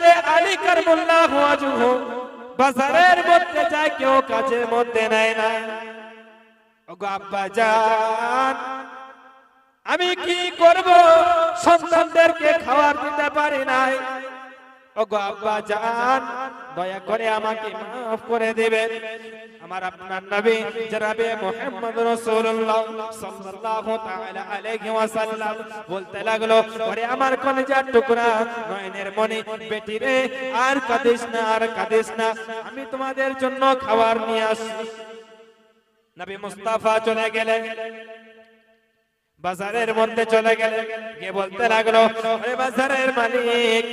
হজরতে আলী কারমুল্লাহ ওয়াজহু বাজারের মধ্যে যায়, কেউ কাজের মধ্যে নেয় না। ওগো আব্বা জান, আমি কি করব? সন্তানদেরকে খাবার দিতে পারি নাই। ওগো আব্বা জান দয়া করে আমাকে মাফ করে দিবেন। আমার আপনার নবী, জনাবে মুহাম্মদ রাসূলুল্লাহ সাল্লাল্লাহু তাআলা আলাইহি ওয়াসাল্লাম বলতে লাগল, ওরে আমার কলিজার টুকরা, নয়নের মনি বেটি রে, আর কাঁদিস না, আর কাঁদিস না, আমি তোমাদের জন্য খাবার নিয়ে আসি নবী মুস্তাফা চলে গেলেন। বাজারের মধ্যে চলে গেলেন। গিয়ে বলতে লাগল বাজারের মালিক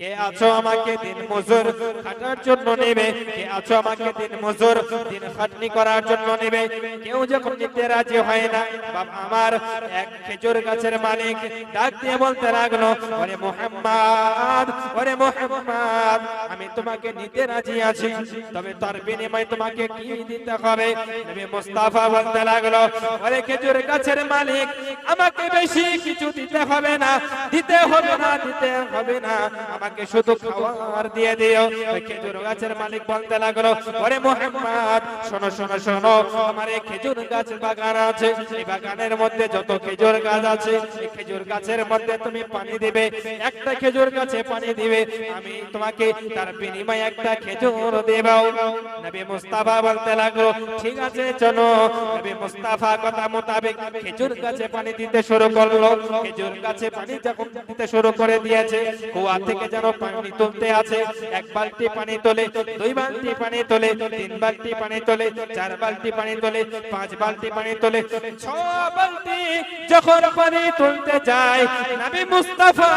কে আছো আমাকে দিন মজুর খাটার জন্য নেবে? কে আছো আমাকে দিন মজুর দিন খাটনি করার জন্য নেবে? কেউ যখন নিতে রাজি হয় না বাবা আমার এক খেজুর গাছের মালিক ডাক দিয়ে বলতে লাগল, ওরে মোহাম্মদ ওরে মোহাম্মদ, আমি তোমাকে নিতে রাজি আছি, তবে তার বিনিময়ে তোমাকে কি দিতে হবে? নবী মুস্তাফা বলতে লাগল, ওরে খেজুর গাছের মালিক, আমাকে বেশি কিছু দিতে হবে না, দিতে হবে না, দিতে হবে না আমাকে শুধু খাবার দিয়ে দিও। খেজুর গাছের মালিক বলতে লাগল, ওরে মোহাম্মদ, শোনো শোনো শোনো, আমার এই খেজুর গাছ বাগান আছে। এই বাগানের মধ্যে যত খেজুর গাছ আছে খেজুর গাছের মধ্যে তুমি পানি দিবে। একটা খেজুর গাছে পানি দিবে, আমি তোমাকে তার বিনিময়ে একটা খেজুর দেব। নবী মুস্তাফা বলতে লাগল, ঠিক আছে, চলো। নবী মুস্তাফা কথা মোতাবেক খেজুর গাছে পানি দিতে শুরু করল। খেজুর গাছে পানি যখন দিতে শুরু করে দিয়েছে, কুয়া থেকে পানি তুলতে আছে। এক বালতি পানি তোলে, দুই বালতি পানি তোলে, তিন বালতি পানি তোলে, চার বালতি পানি তোলে, পাঁচ বালতি পানি তোলে। ছ বালতি যখন পানি তুলতে যায় মুস্তাফা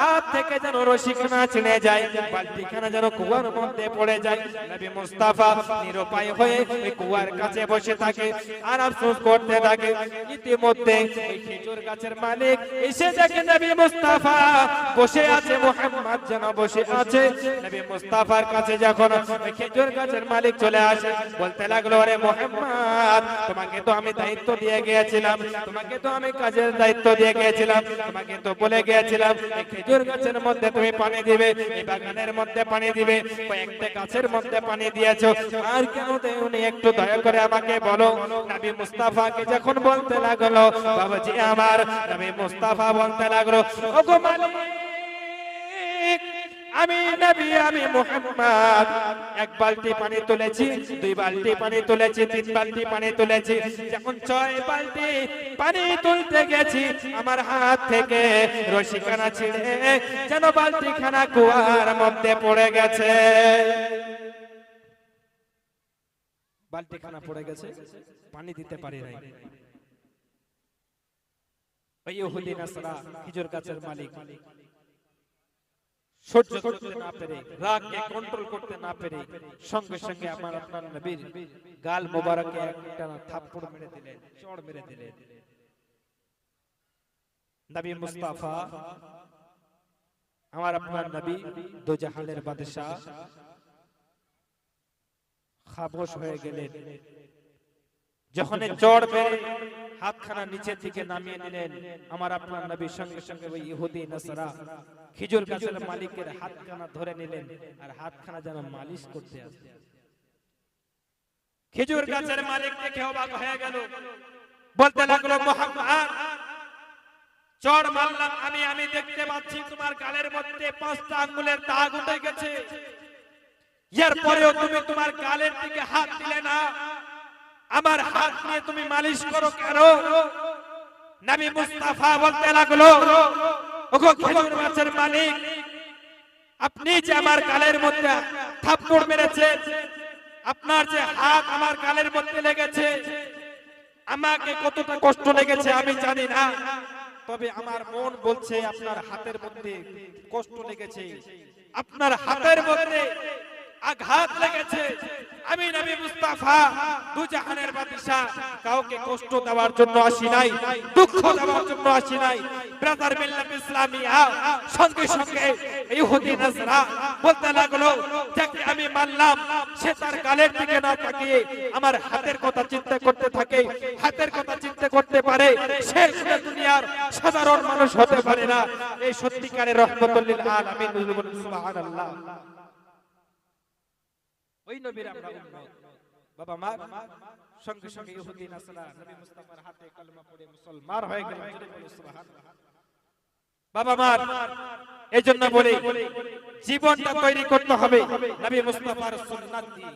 হাত থেকে যেন রশিখানা ছিঁড়ে যায়, বালতিখানা যেন কুয়ার মধ্যে পড়ে যায়। নবী মুস্তাফা নিরুপায় হয়ে ওই কুয়ার কাছে বসে থাকে আর আফসোস করতে থাকে। ইতিমধ্যে খেজুর গাছের মালিক এসে দেখে নবী মুস্তাফা বসে আছে মোহাম্মদ একটু দয়া করে আমাকে বলো। নবী মুস্তাফাকে যখন বলতে লাগল, বাবাজি আমার, নবী মুস্তাফা বলতে লাগল মালিক আমি নবী, আমি মুহাম্মদ। এক বালতি পানি তুলেছি, দুই বালতি পানি তুলেছি, তিন বালতি পানি তুলেছি। যখন ছয় বালতি পানি তুলতে গেছি, আমার হাত থেকে রশিখানা ছিঁড়ে যেন বালতি খানা কুয়ার মধ্যে পড়ে গেছে। বালতি খানা পড়ে গেছে, পানি দিতে পারি নাই। ওই ইহুদি নাসরা খেজুর গাছের মালিক। সহ্য করতে না পেরে রাগকে কন্ট্রোল করতে না পেরে সঙ্গে সঙ্গে আমার আপনার নবীর গাল মোবারকে একটা থাপ্পড় মেরে দিলেন চড় মেরে দিলেন। নবী মুস্তাফা আমার আপনার নবী দো জাহানের বাদশা খামোশ হয়ে গেলেন। যখন চড় মেরে হাতখানা নিচের দিকে নামিয়ে নিলেন আমার আপনার নবীর সঙ্গে সঙ্গে ওই ইহুদি নাসারা খিজুর গাছের মালিকের হাতখানা ধরে নিলেন আর হাতখানা যেন মালিশ করতে আসে খেজুর গাছের মালিক দেখে অবাক হয়ে গেল। বলতে লাগল, মোহাম্মদ, চড় মারলাম আমি আমি দেখতে পাচ্ছি তোমার গালের মধ্যে পাঁচটা আঙ্গুলের দাগ উঠে গেছে। এর পরেও তুমি তোমার গালের দিকে হাত দিলে না। আমার হাত নিয়ে তুমি মালিশ করো কেন? নবী মুস্তাফা বলতে লাগল মালিক, আপনি যে আমার গালের মধ্যে থাপ্পড় মেরেছেন আপনার যে হাত আমার গালের মধ্যে লেগেছে, আমাকে কতটা কষ্ট লেগেছে আমি জানি না, তবে আমার মন বলছে আপনার হাতের মধ্যে কষ্ট লেগেছে, আপনার হাতের মধ্যে আঘাত লেগেছে। আমি নবী মুস্তাফা দু জাহানের বাদশা কাউকে কষ্ট দেওয়ার জন্য আসি নাই, দুঃখ দেওয়ার জন্য আসি নাই। ব্রাদার মিল্লাত ইসলামিয়া, সঙ্গে সঙ্গে ইহুদি নাসরা বলতে লাগল, যাকে আমি মানলাম, সে তার গালের দিকে না তাকিয়ে আমার হাতের কথা চিন্তা করতে থাকে, হাতের কথা চিন্তা করতে পারে। সে শুধু দুনিয়ার সাধারণ মানুষ হতে পারে না। এই সত্যিকারের রহমতুল্লিল আলামিন সুবহানাল্লাহ। ওই নবীর আমরা উম্মত। বাবা মা সঙ্গে সঙ্গে ইহুদি নাসরা নবী মুস্তাফার হাতে কলমা পড়ে মুসলমান হয়ে গেল। সুবহানাল্লাহ বাবা মার এই জন্য বলি জীবনটা তৈরি করতে হবে নবী মুস্তাফার সুন্নাত। দিয়ে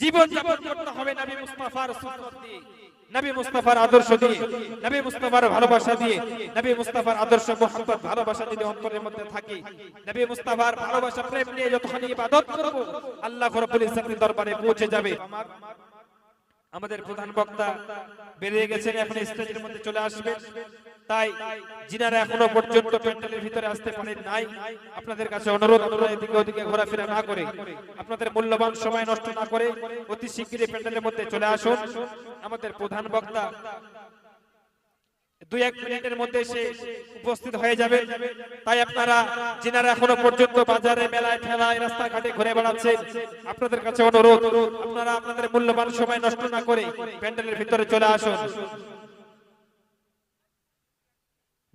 জীবন যাপন করতে হবে নবী মুস্তাফার সুন্নাত দিয়ে। নবী মুস্তাফার আদর্শ দিয়ে। নবী মুস্তাফার ভালোবাসা দিয়ে। নবী মুস্তাফার আদর্শ মোহাম্মত ভালোবাসা যদি অন্তরের মধ্যে থাকে, নবী মুস্তাফার ভালোবাসা প্রেম নিয়ে যতখানি ইবাদত করব, আল্লাহ রাব্বুল ইজ্জতের দরবারে পৌঁছে যাবে। আমাদের প্রধান বক্তা বেরিয়ে গেছেন, এখন স্টেজের মধ্যে চলে আসবেন। তাই যিনারা এখনও পর্যন্ত প্যান্ডেলের ভিতরে আসতে পারেন নাই, আপনাদের কাছে অনুরোধ আপনারা এদিকে ওদিকে ঘোরাফেরা না করে, আপনাদের মূল্যবান সময় নষ্ট না করে অতি শীঘ্রই প্যান্ডেলের মধ্যে চলে আসুন। আমাদের প্রধান বক্তা দুই এক মিনিটের মধ্যে সে উপস্থিত হয়ে যাবে। তাই আপনারা, যিনারা এখনও পর্যন্ত বাজারে, মেলায়, ঠেলায়, রাস্তাঘাটে ঘুরে বেড়াচ্ছেন আপনাদের কাছে অনুরোধ, আপনারা আপনাদের মূল্যবান সময় নষ্ট না করে প্যান্ডেলের ভিতরে চলে আসুন।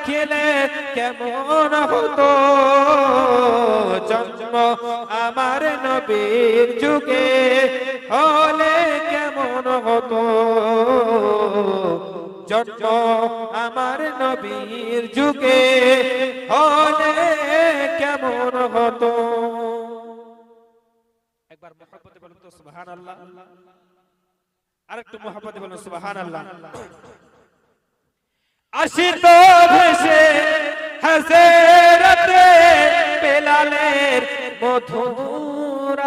দেখিলে কেমন হতো? জন্ম আমার নবীর যুগে হলে কেমন হতো? জন্ম আমার নবীর যুগে হলে কেমন হতো? একবার মহব্বতে বলুন তো সুবহানাল্লাহ। আরেকটু মহব্বতে বলুন সুবহানাল্লাহ। আসিত ভেসে হাসেরতে বেলালের মধুর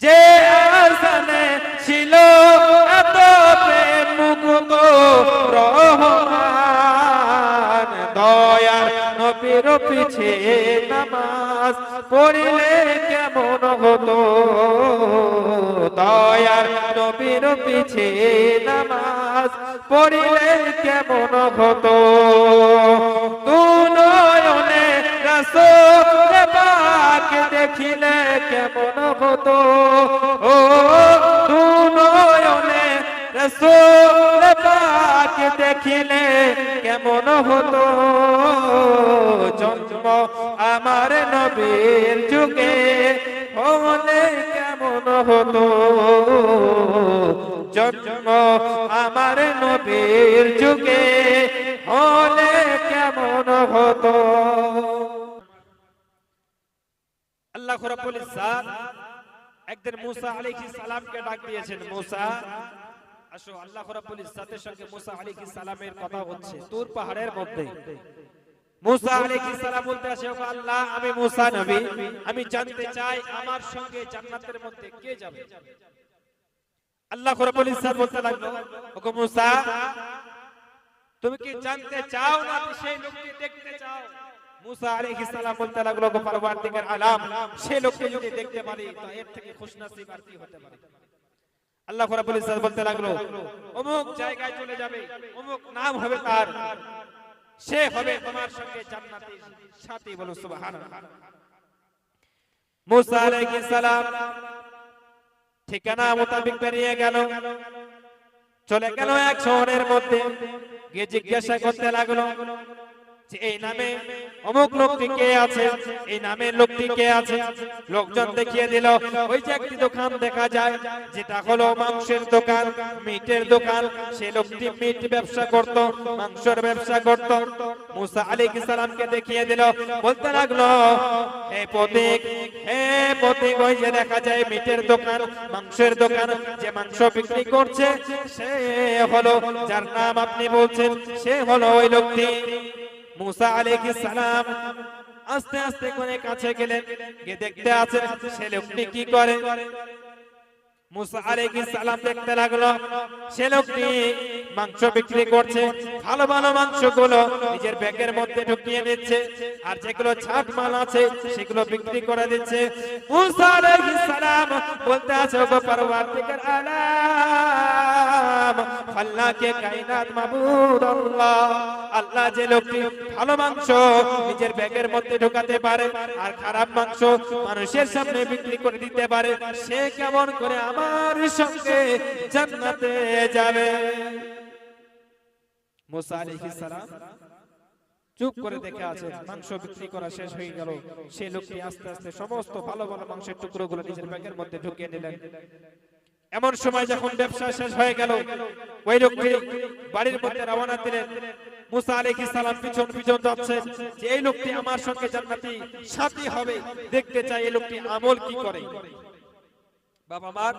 যে আসানে ছিল এত প্রেম মুক্ত রহমান দয়ার নবীর পিছে নামাজ পড়িলে কেমন হতো? দয়ার নবীর পিছে নামাজ পড়িলে কেমন হতো? তু নয়নে রসুল পাক দেখিলে কেমন হতো? ও তু নয়নে রসুল দেখিলে কেমন হতো? জন্ম আমার নবীর যুগে হলে কেমন হতো? জন্ম আমার নবীর যুগে হলে কেমন হতো? আল্লাহ ইজ্জাত একদিন মুসা আলাইহিস সালামকে ডাক দিয়েছেন, মুসা আসো আল্লাহ রাব্বুল ইজ্জাতের সঙ্গে মুসা আলাইহিস সালামের কথা হচ্ছে তুর পাহাড়ের মধ্যে। মুসা আলাইহিস সালাম বলতে আসে ওগো আল্লাহ আমি মুসা নবী। আমি জানতে চাই আমার সঙ্গে জান্নাতের মধ্যে কে যাবে? আল্লাহ রাব্বুল ইজ্জাত বলতে লাগল ওগো মুসা তুমি কি জানতে চাও না সেই লোককে দেখতে চাও? মুসা আলাইহিস সালাম বলতে লাগল গো পরবর্তীকার আলাম সেই লোককে যদি দেখতে পারি তো এর থেকে খুশনসিব আর কি হতে পারে? আল্লাহ রাব্বুল ইজ্জাত বলতে লাগল। অমুক জায়গায় চলে যাবে, অমুক নাম হবে তার। সে হবে তোমার সঙ্গে জান্নাতের সাথী বলো, সুবহানাল্লাহ। মুসা আলাইহিস সালাম ঠিকানা মোতাবেক বেরিয়ে গেল। চলে গেল এক শহরের মধ্যে। গিয়ে জিজ্ঞাসা করতে লাগল এই নামে অমুক লোকটি কে আছে? এই নামের লোকটি কে আছে? লোকজন দেখিয়ে দিল, ওই যে একটি দোকান দেখা যায়, যেটা হলো মাংসের দোকান, মিটের দোকান। সে লোকটি মিট ব্যবসা করত, মাংসের ব্যবসা করত। মুসা আলাইহিস সালামকে দেখিয়ে দিল, বলতে লাগল, হে পথিক এ প্রতীক, ওই যে দেখা যায় মিটের দোকান, মাংসের দোকান। যে মাংস বিক্রি করছে, সে হলো, যার নাম আপনি বলছেন, সে হলো ওই লোকটি। মুসা আলাইহিস সালাম আস্তে আস্তে করে কাছে গেলেন, গিয়ে দেখতে আছেন সে লোকটি কি করে? মুসা আলাইহিস সালাম দেখতে লাগল, সে লোকটি মাংস বিক্রি করছে, ভালো ভালো মাংসগুলো নিজের ব্যাগের মধ্যে ঢুকিয়ে নিচ্ছে আর যেগুলো ছাট মাল আছে সেগুলো বিক্রি করে দিচ্ছে। মুসা আলাইহিস সালাম বলতে আছে, ওগো পরওয়ারদিগার আলাম আল্লাহ কে কায়নাত মাবুদ আল্লাহ আল্লাহ যে লোকটি ভালো মাংস নিজের ব্যাগের মধ্যে ঢোকাতে পারে আর খারাপ মাংস মানুষের সামনে বিক্রি করে দিতে পারে, সে কেমন করে আমার সঙ্গে জান্নাতে যাবে? মুসা আলাইহিস সালাম চুপ করে দেখে আছে, মাংস বিক্রি করা শেষ হয়ে গেল। সেই লোকটি আস্তে আস্তে সমস্ত ভালো ভালো মাংসের টুকরোগুলো নিজের ব্যাগের মধ্যে ঢুকিয়ে নিলেন। এমন সময় যখন ব্যবসা শেষ হয়ে গেল, ওই লোকটি বাড়ির মধ্যে রওনা দিলেন। মুসা পিছন পিছন এই লোকটি আমার সঙ্গে হবে। দেখতে চাই এই লোকটি আমল কি করে। বাবা মার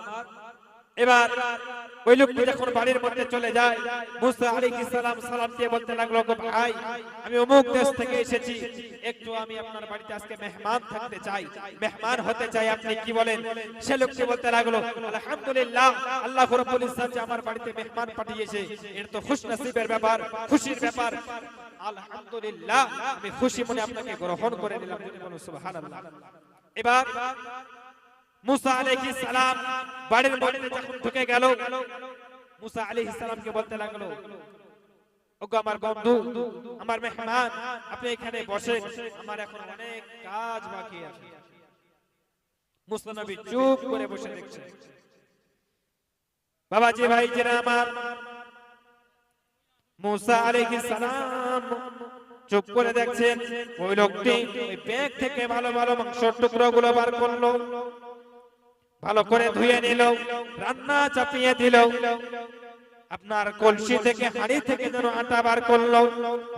এবার ওই লোকটি যখন বাড়ির মধ্যে চলে যায়, মুসা আলাইহিস সালাম সালাম দিয়ে বলতে লাগল ভাই, আমি অমুক দেশ থেকে এসেছি। একটু আমি আপনার বাড়িতে আজকে মেহমান থাকতে চাই। মেহমান হতে চাই, আপনি কি বলেন? সে লোকটি বলতে লাগল, আলহামদুলিল্লাহ, আল্লাহ রাব্বুল আমার বাড়িতে মেহমান পাঠিয়েছে। এর তো খুশ নসিবের ব্যাপার, খুশির ব্যাপার। আলহামদুলিল্লাহ, আমি খুশি মনে আপনাকে গ্রহণ করে নিলাম সুবহানাল্লাহ। এবার মুসা আলাইহিস সালাম বাড়ির মধ্যে যখন ঢুকে গেল, মুসা আলাইহিস সালামকে বলতে লাগল আমার আপনি এখানে আমার এখন অনেক কাজ বাকি চুপ করে বসে বাবাজি ভাই মুসা সালাম চুপ করে দেখছেন ওই লোকটি ওই ব্যাগ থেকে ভালো ভালো মাংস টুকরো গুলো বার করল। ভালো করে ধুয়ে নিল রান্না চাপিয়ে দিল। আপনার কলসি থেকে হাড়ি থেকে যেন আটা বার করল,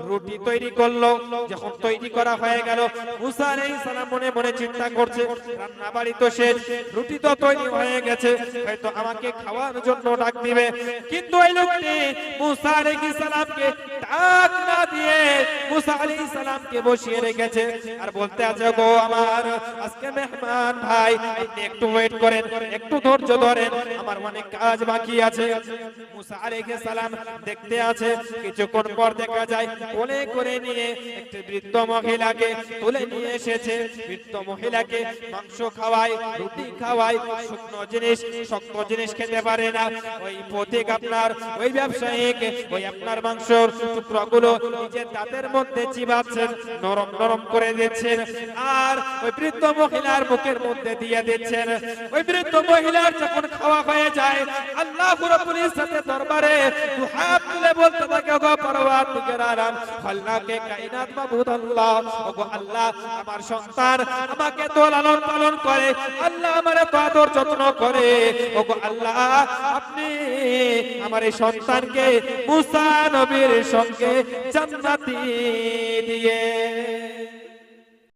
রুটি তৈরি করল, যখন তৈরি করা হয়ে গেল, মুসা আলাইহিস সালাম মনে মনে চিন্তা করছে রান্না বাড়ি তো শেষ, রুটি তো তৈরি হয়ে গেছে, হয়তো আমাকে খাওয়ার জন্য ডাক দিবে। কিন্তু এই লোকটি মুসা আলাইহিস সালামকে ডাক না দিয়ে মুসা আলাইহিস সালামকে বসিয়ে রেখেছে আর বলতে আছে, গো আমার আজকে মেহমান ভাই একটু ওয়েট করেন, একটু ধৈর্য ধরেন, আমার অনেক কাজ বাকি আছে। মুসা সালাম দেখতে আছে। কিছুক্ষণ পর দেখা যায় কোলে করে নিয়ে একটি বৃদ্ধ মহিলাকে তুলে নিয়ে এসেছে। বৃদ্ধ মহিলাকে মাংস খাওয়ায়, রুটি খাওয়ায়, শুকনো জিনিস, শক্ত জিনিস খেতে পারে না। ওই আপনার, ওই ব্যবসায়িক, ওই আপনার মাংসর টুকরোগুলো নিজের দাঁতের মধ্যে চিবাচ্ছেন, নরম নরম করে দিচ্ছেন আর ওই বৃদ্ধ মহিলার মুখের মধ্যে দিয়ে দিচ্ছেন। ওই বৃদ্ধ মহিলার যখন খাওয়া হয়ে যায়, আল্লাহ রাব্বুল ইজ্জতের দরবারে দুহাত তুলে বলতে থাকে গো কায়নাত ওগো আল্লাহ, আমার সন্তান আমাকে তো লালন পালন করে। আল্লাহ আমারে তো যত্ন করে। ওগো আল্লাহ, আপনি আমার এই সন্তানকে মুসা নবীর সঙ্গে জান্নাতি দিয়ে